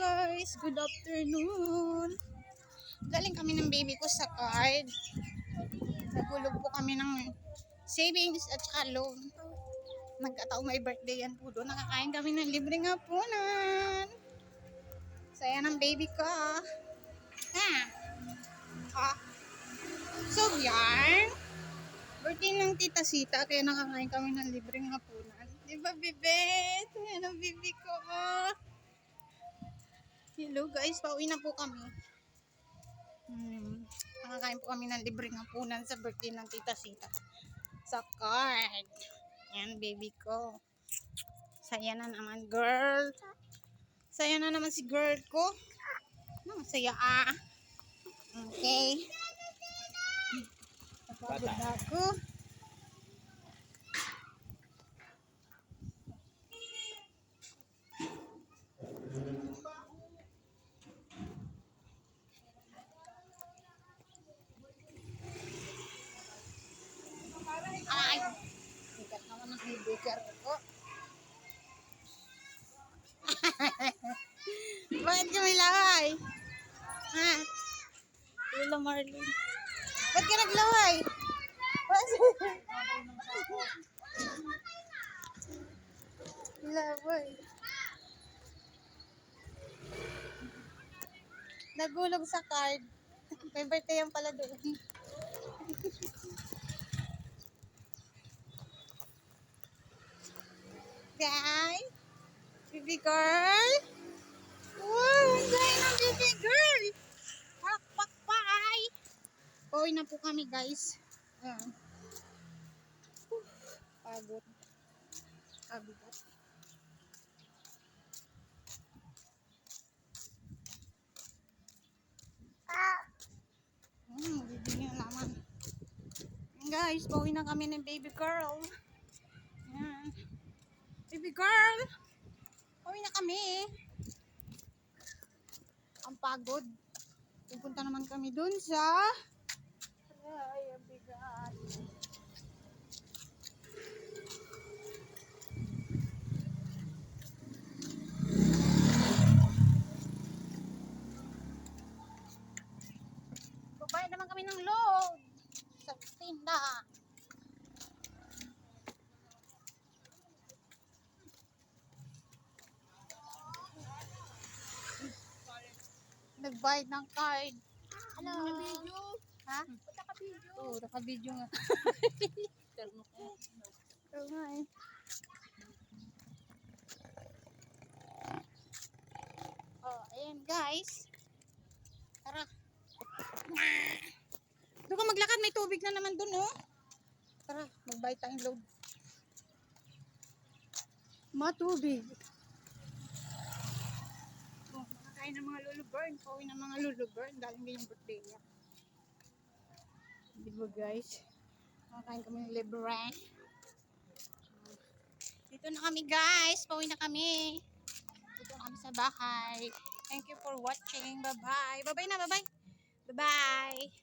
guys, good afternoon. Galing kami ng baby ko sa card. Nagulog po kami ng savings at saka loan. Nagkataong may birthday yan po doon. Nakakain kami ng libreng hapunan. Saya ng baby ko. Ah. Ah. So, yarn. Birthday ng tita Sita, kaya nakakain kami ng libreng hapunan. Di ba, bebe? Ayan ang bibi ko. Hello guys, pauwi na po kami. Hmm. Nakakain po kami ng libreng hapunan sa birthday ng tita Sita. Sa card. Yan, baby ko. Saya na naman, girl. Saya na naman si girl ko. No, saya ah. Okay. Napagod na ako. Ay! Sikat naman ang bibigar ko. Bakit ka may laway? Ha? Lula Marlene. Ba't ka naglaway? Laway. Nagulog sa card. May birthday yan pala doon. Guys, baby girl. Wow, ang gaya ng baby girl. Pakpak pay. Pauwi na po kami guys. Ayan. Whew, Pagod. Kabigat. Hmm, bibigyan naman. Guys, pauwi na kami ng baby girl. Baby girl! Pauwi na kami. Ang pagod. Pupunta naman kami dun sa... Ay, ang bigat. Babayad naman kami ng load sa tindahan. Nagbayad ng card. Hello. Video. Ha? Punta ka video. Oo, naka-video nga. Oo nga eh. Oh, ayan guys. Tara. Doon ka maglakad, may tubig na naman doon, oh. Tara, magbayad tayong load. Matubig. Makakain ng mga luluburn. Pauwi ng mga luluburn. Galing din yung birthday niya. Di ba guys? Makakain kami ng libre. Dito na kami guys. Pauwi na kami. Dito na kami sa bahay. Thank you for watching. Bye-bye. Bye-bye na. Bye-bye. Bye-bye.